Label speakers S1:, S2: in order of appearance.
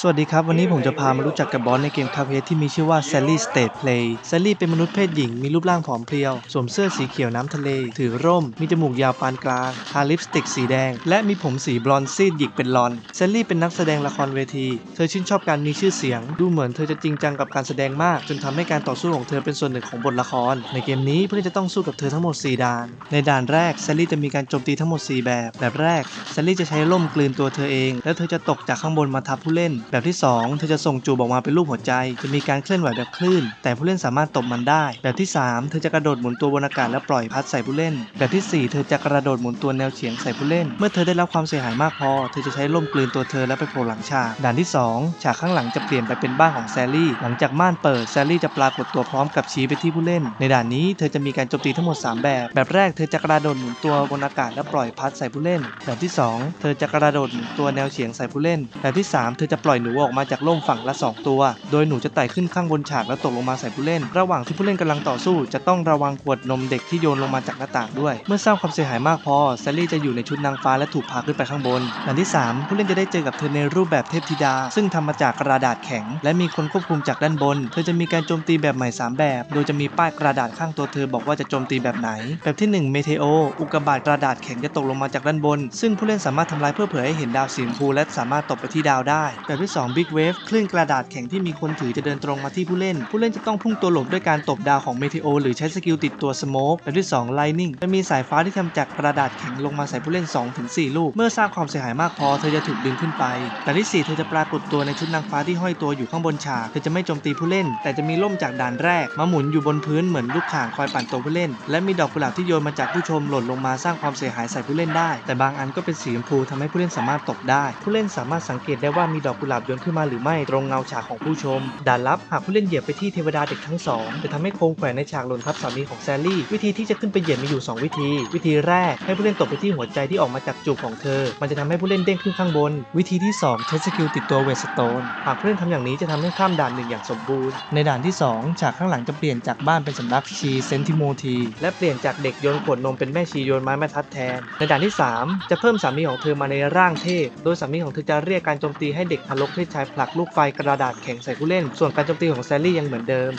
S1: สวัสดีครับ วันนี้ผมจะพามารู้จักกับบอสในเกมคาเพที่มีชื่อว่า Sally State Play Sally เป็นมนุษย์เพศหญิง มีรูปร่างผอมเพรียว สวมเสื้อสีเขียวน้ำทะเล ถือร่ม มีจมูกยาวปานกลาง ทาลิปสติกสีแดง และมีผมสีบลอนซีดหยิกเป็นลอน Sally เป็นนักแสดงละครเวที เธอชื่นชอบการมีชื่อเสียง ดูเหมือนเธอจะจริงจังกับการแสดงมาก จนทำให้การต่อสู้ของเธอเป็นส่วนหนึ่งของบทละคร ในเกมนี้ผู้เล่นจะต้องสู้กับเธอทั้งหมด 4 ด่าน ในด่านแรก Sally จะมีการโจมตีทั้งหมด 4 แบบ แบบแรก Sally จะใช้ร่มกลืนตัวเธอเอง แล้วเธอจะตกจากข้างบนมาทับผู้เล่นแบบที่ 2 เธอจะส่งจูบออกมาเป็นรูปหัวใจ จะมีการเคลื่อนไหวแบบคลื่น แต่ผู้เล่นสามารถตบมันได้ แบบที่ 3 เธอจะกระโดดหมุนตัวบนอากาศแล้วปล่อยพัดใส่ผู้เล่น แบบที่ 4 เธอจะกระโดดหมุนตัวแนวเฉียงใส่ผู้เล่น เมื่อเธอได้รับความเสียหายมากพอ เธอจะใช้ร่มกลืนตัวเธอแล้วไปโผล่หลังฉาก ด่านที่ 2 ฉากข้างหลังจะเปลี่ยนไปเป็นบ้านของแซลลี่ หลังจากม่านเปิด แซลลี่จะปรากฏตัวพร้อมกับชี้ไปที่ผู้เล่น ในด่านนี้เธอจะมีการโจมตีทั้งหมด 3 แบบ แบบแรกเธอจะกระโดดหมุนตัวบนอากาศแล้วปล่อยพัดใส่ผู้เล่น แบบที่ 2 เธอจะกระโดดหมุนตัวแนวเฉียงใส่ผู้เล่น แบบที่ 3 เธอจะปล่อยหนูออกมาจากร่มฝั่งละ 2 ตัว โดยหนูจะไต่ขึ้นข้างบนฉากแล้วตกลงมาใส่ผู้เล่น ระหว่างที่ผู้เล่นกำลังต่อสู้ จะต้องระวังขวดนมเด็กที่โยนลงมาจากหน้าต่างด้วย เมื่อสร้างความเสียหายมากพอแซลลี่จะอยู่ในชุดนางฟ้าและถูกพาขึ้นไปข้างบนด่านที่ 3 ผู้เล่นจะได้เจอกับเธอในรูปแบบเทพธิดา ซึ่งทำมาจากกระดาษแข็ง และมีคนควบคุมจากด้านบน เธอจะมีการโจมตีแบบใหม่ 3 แบบ โดยจะมีป้ายกระดาษข้างตัวเธอบอกว่าจะโจมตีแบบไหน แบบที่ 1 เมเทโออุกกาบาตกระดาษแข็งจะตกลงมาจากด้านบน ซึ่งผู้เล่นสามารถทำลายเพื่อเผยให้เห็นดาวสีชมพูและสามารถตกไปที่ดาวได้ แบบที่2 Big Wave คลื่นกระดาษแข็งที่มีคนถือจะเดินตรงมาที่ผู้เล่น ผู้เล่นจะต้องพุ่งตัวหลบด้วยการตบดาวของเมเทโอหรือใช้สกิลติดตัว Smoke แบบที่ 2 Lightning จะมีสายฟ้าที่ทำจากกระดาษแข็งลงมาใส่ผู้เล่น 2-4 ลูก เมื่อสร้างความเสียหายมากพอเธอจะถูกดึงขึ้นไปแบบที่ 4 เธอจะปรากฏตัวในชุดนางฟ้าที่ห้อยตัวอยู่ข้างบนฉาก เธอจะไม่โจมตีผู้เล่น แต่จะมีล่มจากด่านแรกมาหมุนอยู่บนพื้นเหมือนลูกข่างคอยปั่นตัวผู้เล่น และมีดอกกุหลาบที่โยนมาจากผู้ชมหล่นลงมาสร้างความเสียหายใส่ผู้เล่นได้ แต่บางอันก็เป็นสีชมพูทำให้ผู้เล่นสามารถตกได้ ผู้เล่นสามารถสังเกตได้ว่ามีดอกกุหลาบโยนขึ้นมาหรือไม่ตรงเงาฉากของผู้ชมด่านลับหากผู้เล่นเหยียบไปที่เทวดาเด็กทั้งสองจะทำให้โครงแขวนในฉากหล่นทับสามีของแซลลี่ วิธีที่จะขึ้นไปเหยียบมีอยู่ 2 วิธี วิธีแรกให้ผู้เล่นตกไปที่หัวใจที่ออกมาจากจูบของเธอ มันจะทำให้ผู้เล่นเด้งขึ้นข้างบน วิธีที่ 2 ใช้สกิลติดตัวเวสโตนหากผู้เล่นทำอย่างนี้จะทำให้ข้ามด่านหนึ่งอย่างสมบูรณ์ ในด่านที่ 2 ฉากข้างหลังจะเปลี่ยนจากบ้านเป็นสำนักชีเซนติโมทีและเปลี่ยนจากเด็กโยนขวดนมเป็นแม่ชีโยนไม้แม่ทัดแทน ในด่านที่ 3 จะเพิ่มสามีของเธอมาในร่างเทพ โดยสามีของเธอจะเรียกการโจมตีให้เด็กทารกเพศชายผลักลูกไฟกระดาษแข็งใส่ผู้เล่น ส่วนการโจมตีของแซลลี่ยังเหมือนเดิม